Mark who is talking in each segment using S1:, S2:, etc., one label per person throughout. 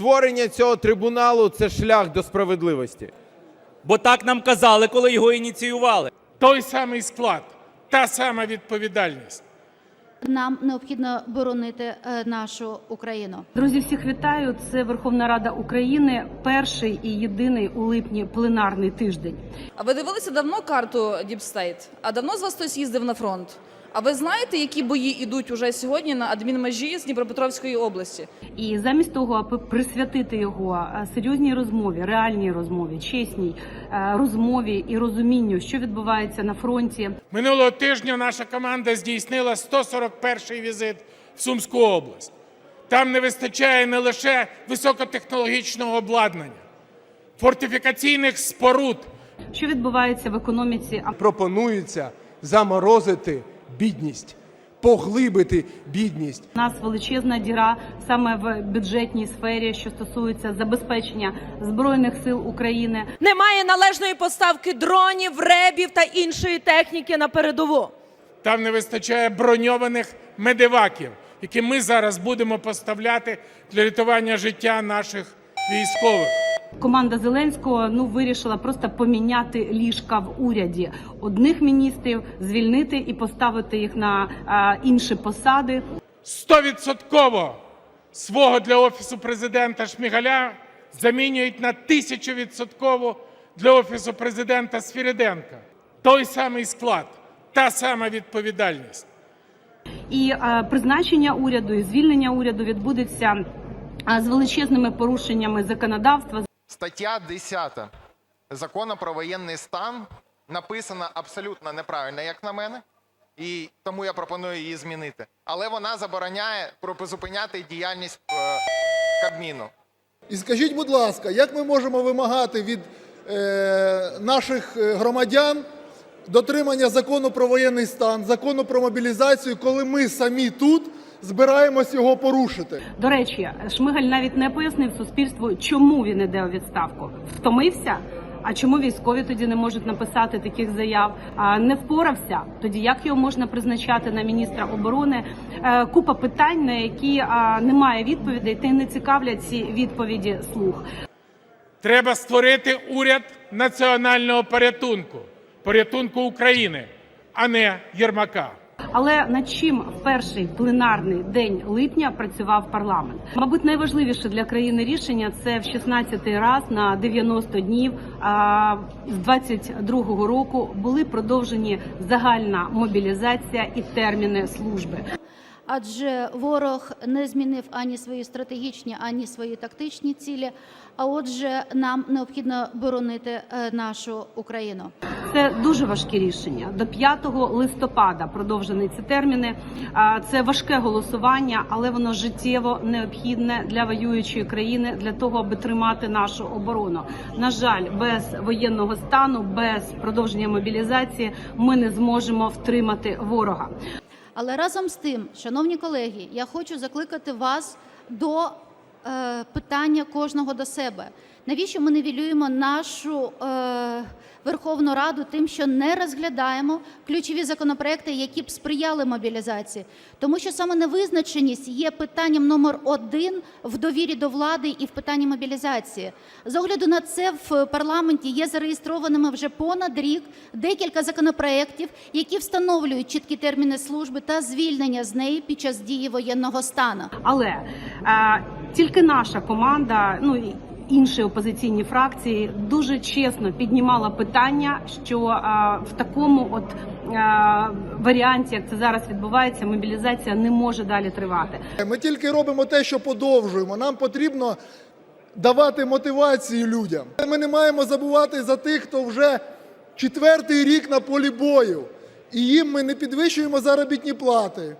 S1: створення цього трибуналу це шлях до справедливості.
S2: Бо так нам казали, коли його ініціювали.
S3: той самий склад, та сама відповідальність.
S4: Нам необхідно боронити е, нашу Україну.
S5: Друзі, всіх вітаю. Це Верховна Рада України. Перший і єдиний у липні пленарний тиждень.
S6: А ви дивилися давно карту State? А давно з вас хтось їздив на фронт? А ви знаєте, які бої йдуть уже сьогодні на адмінмежі з Дніпропетровської області?
S5: І замість того, аби присвятити його серйозній розмові, реальній розмові, чесній розмові і розумінню, що відбувається на фронті,
S3: Минулого тижня наша команда здійснила 141-й візит в Сумську область. Там не вистачає не лише високотехнологічного обладнання, фортифікаційних споруд,
S5: що відбувається в економіці, а
S7: пропонується заморозити бідність, поглибити бідність.
S5: У нас величезна діра саме в бюджетній сфері, що стосується забезпечення збройних сил України.
S8: Немає належної поставки дронів, ребів та іншої техніки на передову.
S3: там не вистачає броньованих медиваків, які ми зараз будемо поставляти для рятування життя наших військових.
S5: Команда Зеленського ну вирішила просто поміняти ліжка в уряді одних міністрів, звільнити і поставити їх на а, інші посади.
S3: Стовідсотково свого для офісу президента Шмигаля замінюють на тисячовідсотково для офісу президента Сфіриденка. Той самий склад, та сама відповідальність.
S5: І а, призначення уряду і звільнення уряду відбудеться а, з величезними порушеннями законодавства.
S9: Стаття 10 закону про воєнний стан написана абсолютно неправильно, як на мене, і тому я пропоную її змінити. Але вона забороняє призупиняти діяльність е, Кабміну.
S10: І скажіть, будь ласка, як ми можемо вимагати від е, наших е, громадян дотримання закону про воєнний стан, закону про мобілізацію, коли ми самі тут збираємось його порушити?
S5: До речі, Шмигаль навіть не пояснив суспільству, чому він іде у відставку. Втомився. А чому військові тоді не можуть написати таких заяв? А не впорався. Тоді як його можна призначати на міністра оборони? Е, Купа питань, на які немає відповідей, та й не цікавлять ці відповіді слух.
S3: Треба створити уряд національного порятунку, порятунку України, а не Єрмака.
S5: Але над чим в перший пленарний день липня працював парламент? Мабуть, найважливіше для країни рішення це в 16-й раз на 90 днів а, з 22-го року були продовжені загальна мобілізація і терміни служби.
S4: Адже ворог не змінив ані свої стратегічні, ані свої тактичні цілі. А отже, нам необхідно боронити е, нашу Україну.
S5: Це дуже важкі рішення. До 5 листопада продовжені ці терміни. Це важке голосування, але воно життєво необхідне для воюючої країни для того, аби тримати нашу оборону. На жаль, без воєнного стану, без продовження мобілізації, ми не зможемо втримати ворога.
S4: Але разом з тим, шановні колеги, я хочу закликати вас до е, питання кожного до себе. Навіщо ми нівелюємо нашу е, Верховну Раду тим, що не розглядаємо ключові законопроекти, які б сприяли мобілізації? Тому що саме невизначеність є питанням номер один в довірі до влади і в питанні мобілізації. З огляду на це в парламенті є зареєстрованими вже понад рік декілька законопроєктів, які встановлюють чіткі терміни служби та звільнення з неї під час дії воєнного стану.
S5: Але е, тільки наша команда, ну інші опозиційні фракції дуже чесно піднімала питання, що в такому от варіанті, як це зараз відбувається, мобілізація не може далі тривати.
S10: Ми тільки робимо те, що подовжуємо. Нам потрібно давати мотивацію людям. Ми не маємо забувати за тих, хто вже четвертий рік на полі бою, і їм ми не підвищуємо заробітні плати.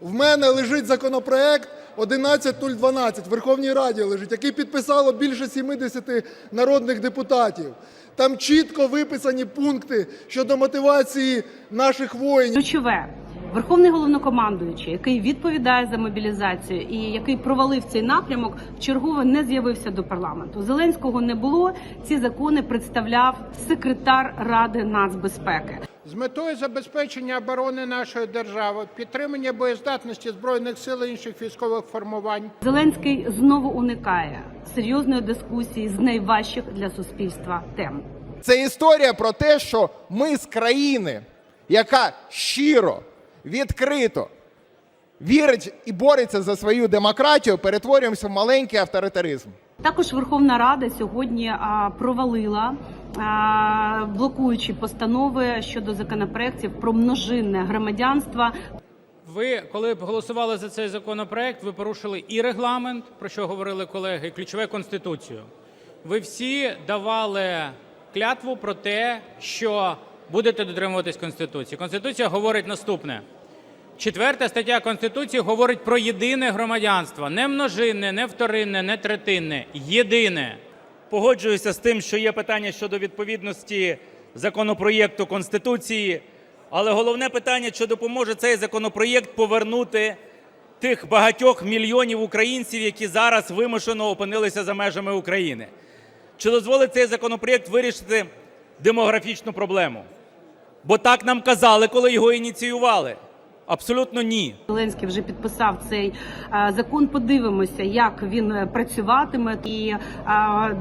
S10: В мене лежить законопроект 11012 в Верховній Раді лежить, який підписало більше 70 народних депутатів. Там чітко виписані пункти щодо мотивації наших воїнів.
S5: Ключове Верховний головнокомандуючий, який відповідає за мобілізацію і який провалив цей напрямок, вчергове не з'явився до парламенту. Зеленського не було. Ці закони представляв секретар Ради нацбезпеки.
S11: з метою забезпечення оборони нашої держави, підтримання боєздатності збройних сил і інших військових формувань.
S5: Зеленський знову уникає серйозної дискусії з найважчих для суспільства тем.
S12: Це історія про те, що ми з країни, яка щиро, відкрито вірить і бореться за свою демократію, перетворюємося в маленький авторитаризм.
S5: Також Верховна Рада сьогодні провалила а, блокуючі постанови щодо законопроєктів про множинне громадянство.
S2: Ви, коли б голосували за цей законопроект, ви порушили і регламент, про що говорили колеги, і ключове конституцію. Ви всі давали клятву про те, що будете дотримуватись Конституції. Конституція говорить наступне. Четверта стаття Конституції говорить про єдине громадянство. Не множинне, не вторинне, не третинне. Єдине. Погоджуюся з тим, що є питання щодо відповідності законопроєкту Конституції, але головне питання, чи допоможе цей законопроєкт повернути тих багатьох мільйонів українців, які зараз вимушено опинилися за межами України. Чи дозволить цей законопроєкт вирішити демографічну проблему? Бо так нам казали, коли його ініціювали. Абсолютно ні.
S5: Зеленський вже підписав цей е, закон. Подивимося, як він е, працюватиме. І е,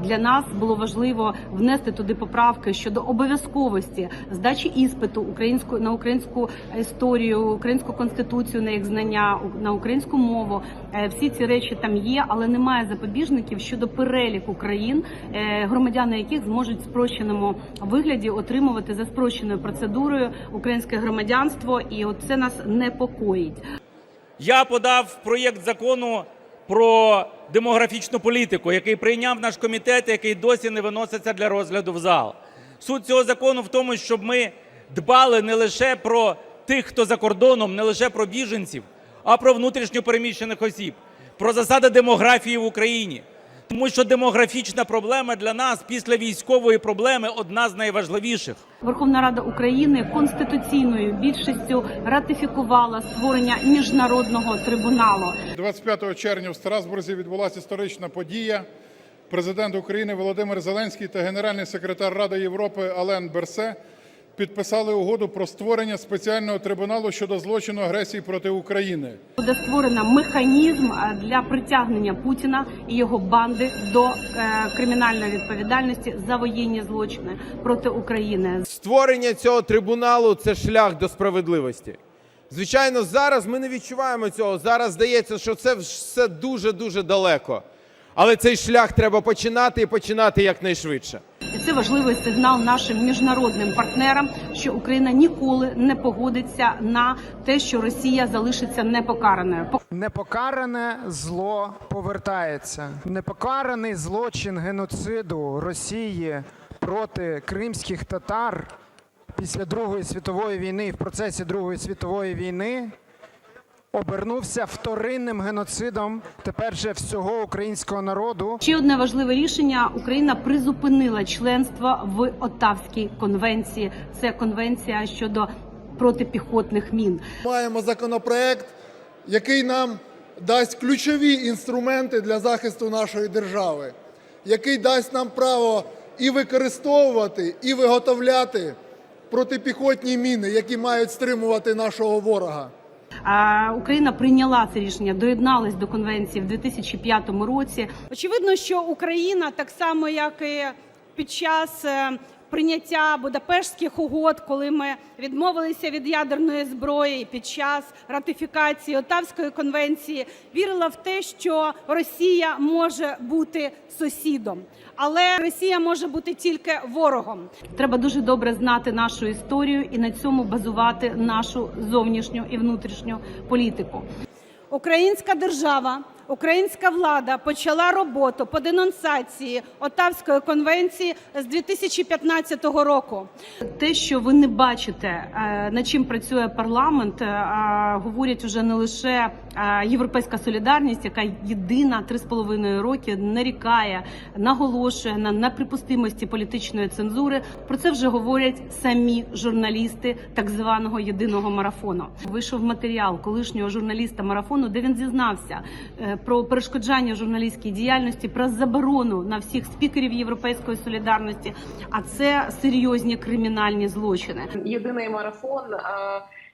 S5: для нас було важливо внести туди поправки щодо обов'язковості здачі іспиту українську на українську історію, українську конституцію на їх знання, на українську мову. Всі ці речі там є, але немає запобіжників щодо переліку країн, громадяни яких зможуть в спрощеному вигляді отримувати за спрощеною процедурою українське громадянство, і от це нас непокоїть.
S2: Я подав проєкт закону про демографічну політику, який прийняв наш комітет, який досі не виноситься для розгляду в зал. Суть цього закону в тому, щоб ми дбали не лише про тих, хто за кордоном, не лише про біженців, а про внутрішньо переміщених осіб, про засади демографії в Україні. Тому що демографічна проблема для нас після військової проблеми одна з найважливіших.
S5: Верховна Рада України конституційною більшістю ратифікувала створення міжнародного трибуналу.
S11: 25 червня в Страсбурзі відбулася історична подія. Президент України Володимир Зеленський та генеральний секретар Ради Європи Ален Берсе підписали угоду про створення спеціального трибуналу щодо злочину агресії проти України.
S5: Буде створено механізм е, для притягнення Путіна і його банди до е, кримінальної відповідальності за воєнні злочини проти України.
S1: Створення цього трибуналу це шлях до справедливості. Звичайно, зараз ми не відчуваємо цього. Зараз здається, що це все дуже-дуже далеко. Але цей шлях треба починати і починати якнайшвидше.
S5: І це важливий сигнал нашим міжнародним партнерам, що Україна ніколи не погодиться на те, що Росія залишиться непокараною.
S13: Непокаране зло повертається. Непокараний злочин геноциду Росії проти кримських татар після Другої світової війни і в процесі Другої світової війни обернувся вторинним геноцидом тепер же всього українського народу.
S5: Ще одне важливе рішення: Україна призупинила членство в Оттавській конвенції. Це конвенція щодо протипіхотних мін.
S10: Маємо законопроект, який нам дасть ключові інструменти для захисту нашої держави, який дасть нам право і використовувати, і виготовляти протипіхотні міни, які мають стримувати нашого ворога.
S5: Україна прийняла це рішення, доєдналась до конвенції в 2005 році.
S8: Очевидно, що Україна, так само як і під час е, прийняття Будапештських угод, коли ми відмовилися від ядерної зброї, під час ратифікації Отавської конвенції, вірила в те, що Росія може бути сусідом, але Росія може бути тільки ворогом.
S5: Треба дуже добре знати нашу історію і на цьому базувати нашу зовнішню і внутрішню політику.
S8: Українська держава українська влада почала роботу по денонсації Отавської конвенції з 2015 року.
S5: Те, що ви не бачите, е, над чим працює парламент, е, говорять уже не лише е, Європейська солідарність, яка єдина три з половиною роки нарікає, наголошує на неприпустимості політичної цензури. Про це вже говорять самі журналісти так званого єдиного марафону. Вийшов матеріал колишнього журналіста марафону, де він зізнався про перешкоджання журналістській діяльності, про заборону на всіх спікерів Європейської солідарності. А це серйозні кримінальні злочини.
S14: єдиний марафон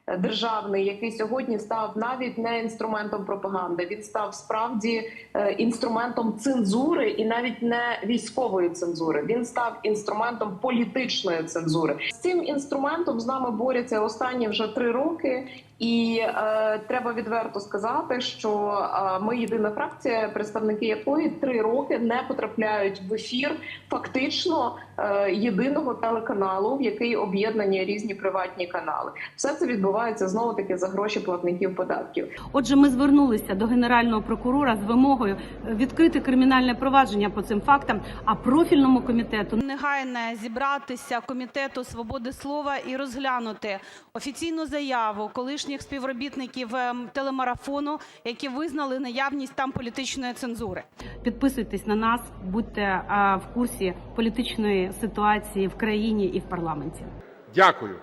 S14: державний, який сьогодні став навіть не інструментом пропаганди. Він став справді е, інструментом цензури і навіть не військової цензури. Він став інструментом політичної цензури. З цим інструментом з нами борються останні вже три роки. І е, треба відверто сказати, що е, ми єдина фракція, представники якої три роки не потрапляють в ефір фактично е, єдиного телеканалу, в який об'єднані різні приватні канали. Все це відбувається знову таки за гроші платників податків.
S5: Отже, ми звернулися до генерального прокурора з вимогою відкрити кримінальне провадження по цим фактам. А профільному комітету
S8: Негайно зібратися комітету свободи слова і розглянути офіційну заяву колишніх співробітників ем, телемарафону, які визнали наявність там політичної цензури.
S5: підписуйтесь на нас, будьте е, в курсі політичної ситуації в країні і в парламенті.
S1: Дякую.